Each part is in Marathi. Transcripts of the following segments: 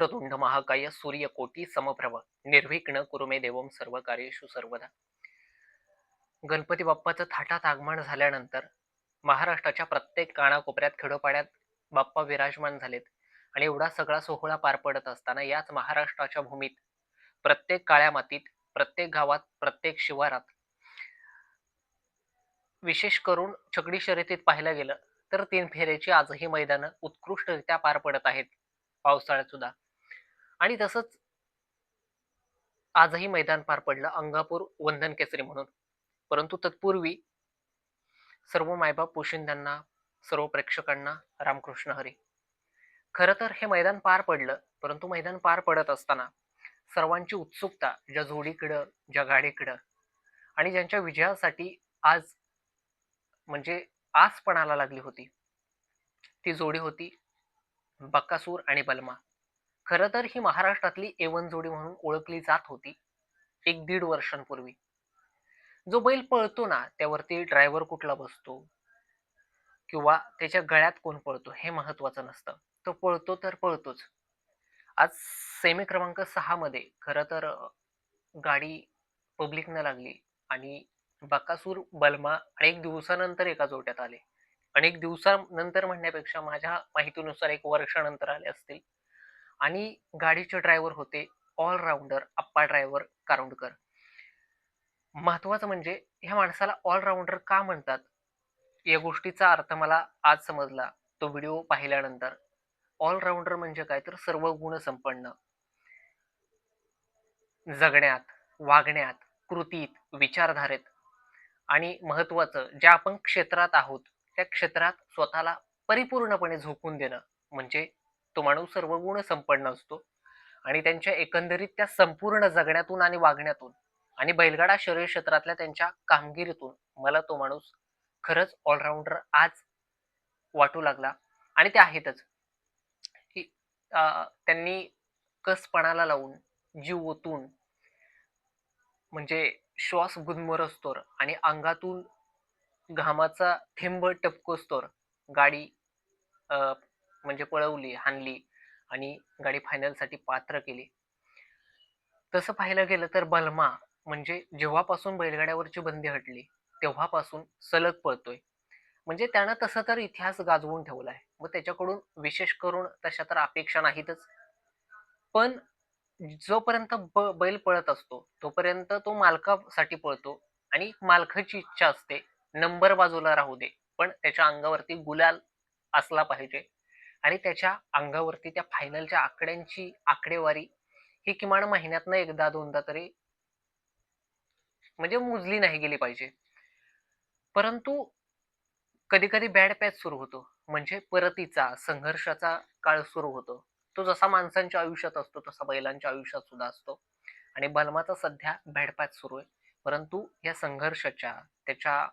वक्रतुंड महाकाय सूर्यकोटी समप्रभ निर्विघ्न कुरुमे देवम सर्व कार्येशु सर्वदा. गणपती बाप्पाचं थाटात आगमन झाल्यानंतर महाराष्ट्राच्या प्रत्येक कानाकोपऱ्यात खेडोपाड्यात बाप्पा विराजमान झालेत आणि एवढा सगळा सोहळा पार पडत असताना याच महाराष्ट्राच्या भूमीत प्रत्येक काळ्या मातीत प्रत्येक गावात प्रत्येक शिवारात विशेष करून छकडी शर्यतीत पाहायला गेलं तर तीन फेऱ्याची आजही मैदानं उत्कृष्टरित्या पार पडत आहेत. पावसाळ्यात सुद्धा. आणि तसंच आजही मैदान पार पडलं अंगापूर वंदन केसरी म्हणून. परंतु तत्पूर्वी सर्व मायबाप पोशिंद्यांना सर्व प्रेक्षकांना रामकृष्ण हरी. खरं तर हे मैदान पार पडलं परंतु मैदान पार पडत असताना सर्वांची उत्सुकता ज्या जोडीकडं ज्या गाडीकडं आणि ज्यांच्या विजयासाठी आज म्हणजे आसपणाला लागली होती. ती जोडी होती बक्कासूर आणि बलमा. खरं तर ही महाराष्ट्रातली एवन जोडी म्हणून ओळखली जात होती एक दीड वर्षांपूर्वी. जो बैल पळतो ना त्यावरती ड्रायव्हर कुठला बसतो? किंवा त्याच्या गळ्यात कोण पळतो? हे महत्वाचं नसतं. तो पळतो तर पळतोच. आज सेमी क्रमांक सहा मध्ये खरं तर गाडी पब्लिकनं लागली आणि बकासूर बलमा अनेक दिवसानंतर एका जोट्यात आले. अनेक दिवसानंतर म्हणण्यापेक्षा माझ्या माहितीनुसार एक वर्षानंतर आले असतील. आणि गाडीचे ड्रायव्हर होते ऑलराऊंडर अप्पा ड्रायव्हर कारुंडकर. महत्वाचं म्हणजे ह्या माणसाला ऑलराऊंडर का म्हणतात? या गोष्टीचा अर्थ मला आज समजला. तो व्हिडिओ पाहिल्यानंतर. ऑलराऊंडर म्हणजे काय? तर सर्व गुण संपन्न. जगण्यात वागण्यात कृतीत विचारधारेत. आणि महत्वाचं ज्या आपण क्षेत्रात आहोत त्या क्षेत्रात स्वतःला परिपूर्णपणे झोकून देणं. म्हणजे तो माणूस सर्व गुण संपन्न असतो. आणि त्यांच्या एकंदरीत त्या संपूर्ण जगण्यातून आणि वागण्यातून आणि बैलगाडा शरीर क्षेत्रातल्या त्यांच्या कामगिरीतून मला तो माणूस खरंच ऑलराऊंडर आज वाटू लागला. आणि ते आहेतच की त्यांनी कसपणाला लावून जीव ओतून म्हणजे श्वास गुदमरस्तोर आणि अंगातून घामाचा थेंब टपकोस्तोर गाडी म्हणजे पळवली हाणली आणि गाडी फायनलसाठी पात्र केली. तसं पाहायला गेलं तर बलमा म्हणजे जेव्हापासून बैलगाड्यावरची बंदी हटली तेव्हापासून सलग पळतोय. म्हणजे त्यानं तसं तर इतिहास गाजवून ठेवला आहे मग त्याच्याकडून विशेष करून तशा तर अपेक्षा नाहीतच. पण जोपर्यंत ब- बैल पळत असतो तोपर्यंत तो मालकासाठी पळतो आणि मालकाची इच्छा असते नंबर बाजूला राहू दे. पण त्याच्या अंगावरती गुलाल असला पाहिजे. आणि त्याच्या अंगावरती त्या फायनलच्या आकड्यांची आकडेवारी ही किमान महिन्यातनं एकदा दोनदा तरी म्हणजे मोजली नाही गेली पाहिजे. परंतु कधी कधी बॅड पॅच सुरू होतो. म्हणजे परतीचा संघर्षाचा काळ सुरू होतो. तो जसा माणसांच्या आयुष्यात असतो तसा बैलांच्या आयुष्यात सुद्धा असतो. आणि बलमाचा सध्या बॅड पॅच सुरू आहे. परंतु या संघर्षाच्या त्याच्या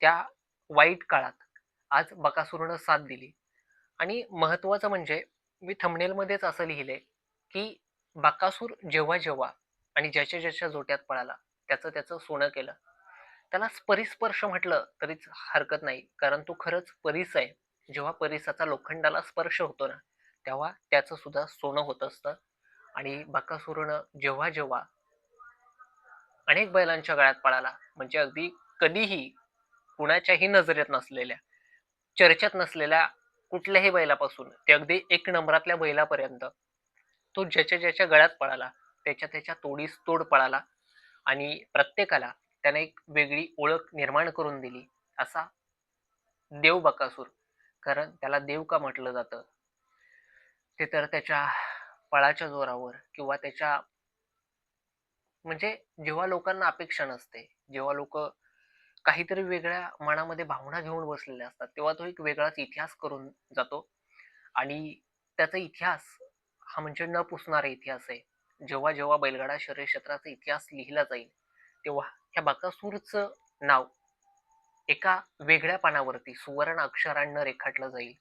त्या वाईट काळात आज बकासूरनं साथ दिली. आणि महत्त्वाचं म्हणजे मी थंबनेलमध्येच असं लिहिले की बाकासूर जेव्हा जेव्हा आणि ज्याच्या ज्याच्या जोट्यात पळाला त्याचं त्याचं सोनं केलं. त्याला परिस्पर्श म्हटलं तरीच हरकत नाही कारण तो खरंच परीस आहे. जेव्हा परिसाचा लोखंडाला स्पर्श होतो ना तेव्हा त्याचं सुद्धा सोनं होत असतं. आणि बाकासुरनं जेव्हा जेव्हा अनेक बैलांच्या गळ्यात पळाला म्हणजे अगदी कधीही कुणाच्याही नजरेत नसलेल्या चर्चेत नसलेल्या कुठल्याही बैलापासून ते अगदी एक नंबरातल्या बैलापर्यंत तो ज्याच्या ज्याच्या गळ्यात पळाला त्याच्या त्याच्या तोडीस तोड पळाला आणि प्रत्येकाला त्याने एक वेगळी ओळख निर्माण करून दिली असा देव बकासूर. कारण त्याला देव का म्हटलं जातं? ते तर त्याच्या पळाच्या जोरावर किंवा त्याच्या म्हणजे जेव्हा लोकांना अपेक्षा नसते जेव्हा लोक काहीतरी वेगळ्या मनामध्ये भावना घेऊन बसलेले असतात. तेव्हा तो एक वेगळाच इतिहास करून जातो. आणि त्याचा इतिहास हा म्हणजे न पुसणारा इतिहास आहे. जेव्हा जेव्हा बैलगाडा शरीर क्षेत्राचा इतिहास लिहिला जाईल तेव्हा ह्या बाकासूरचं नाव एका वेगळ्या पानावरती सुवर्ण अक्षरांना रेखाटलं जाईल.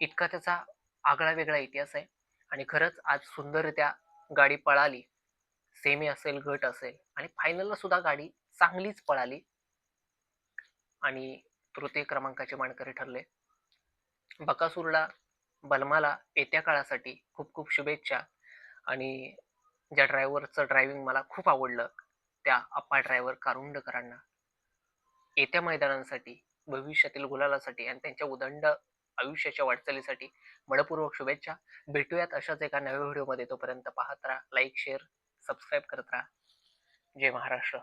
इतका त्याचा आगळा वेगळा इतिहास आहे. आणि खरंच आज सुंदररित्या गाडी पळाली. सेमी असेल गट असेल आणि फायनलला सुद्धा गाडी चांगलीच पळाली. आणि तृतीय क्रमांकाचे मानकरी ठरले. बकासूरला बलमाला येत्या काळासाठी खूप खूप शुभेच्छा आणि ज्या ड्रायव्हरचं ड्रायव्हिंग मला खूप आवडलं त्या अप्पा ड्रायव्हर कारुंडकरांना. येत्या मैदानांसाठी भविष्यातील गुलालासाठी आणि त्यांच्या उदंड आयुष्याच्या वाटचालीसाठी मनपूर्वक शुभेच्छा. भेटूयात अशाच एका नव्या व्हिडिओमध्ये. तोपर्यंत पाहत राहा लाईक शेअर सबस्क्राईब करत राहा. जय महाराष्ट्र.